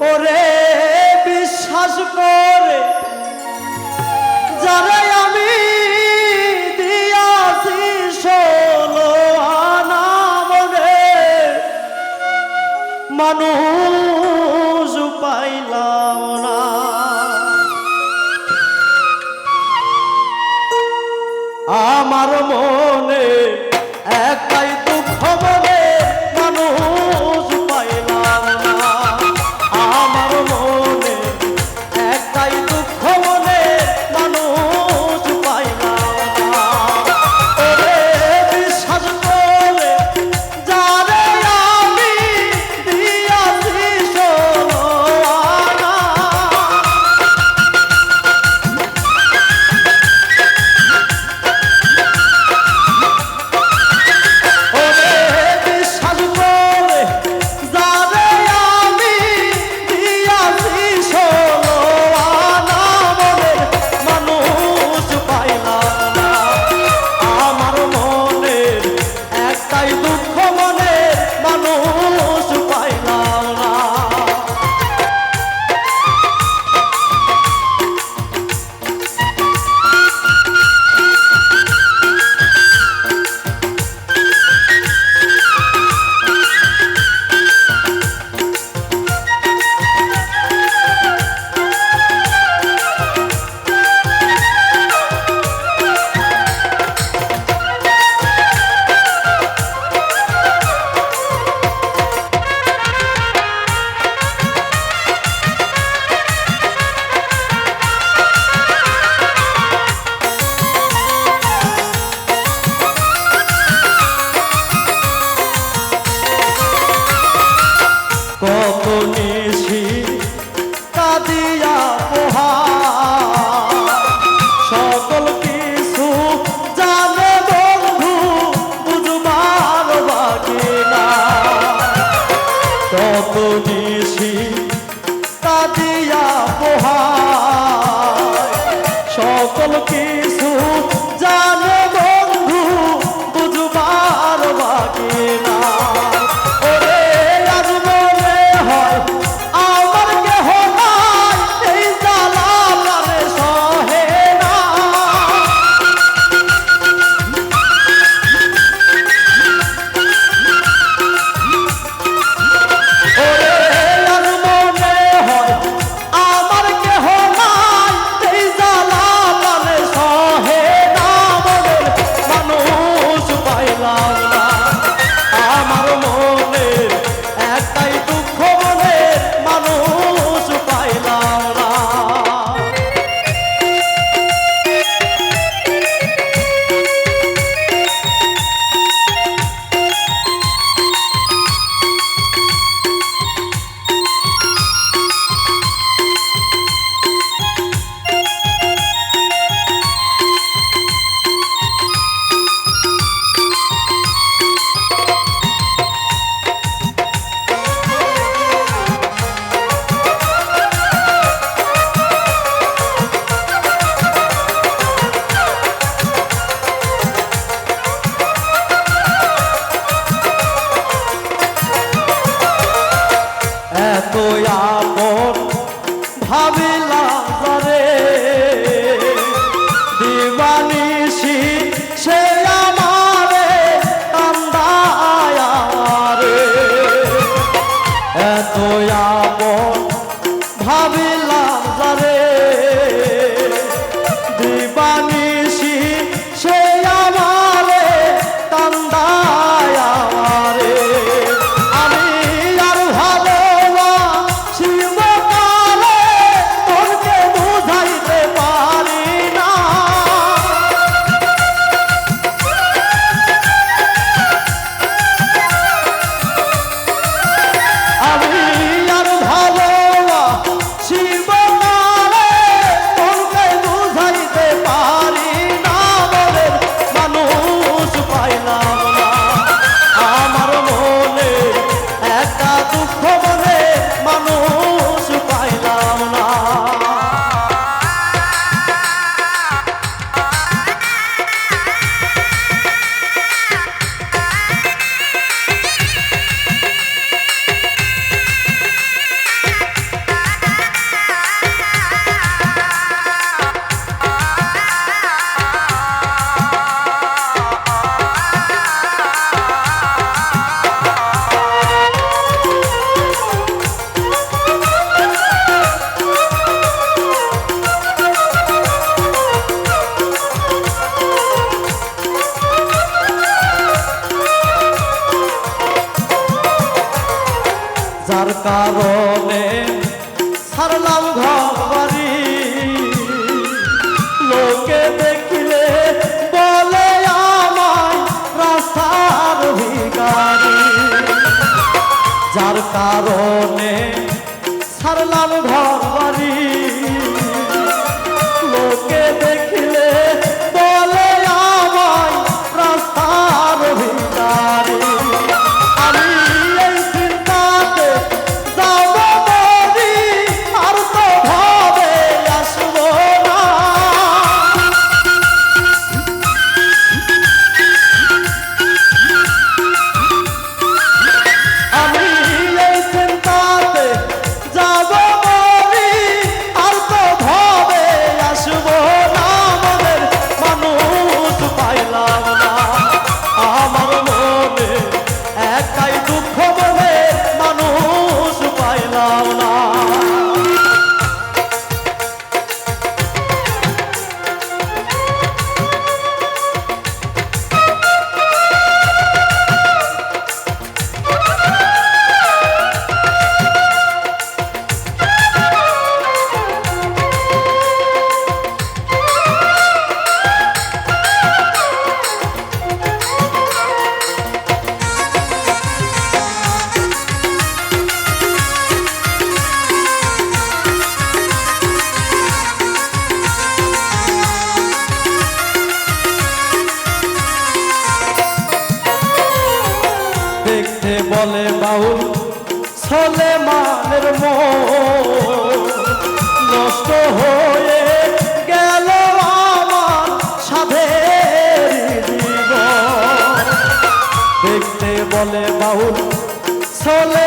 ওরে বিশ্বাস করে যারা আমি দিয়াছি ষোলো আনা মনে মানুষ জীবনে আপন ভাবিলা করে দিবানিসি সে আমারে কান্দায়ারে। এত আপন ভাবি তার কারণে সারলাম ঘর বাড়ি। লোকে দেখিলে বলে আমায় রাস্তার ভিকারি যার কারণে সারলাম ঘর চলে বাউল চলে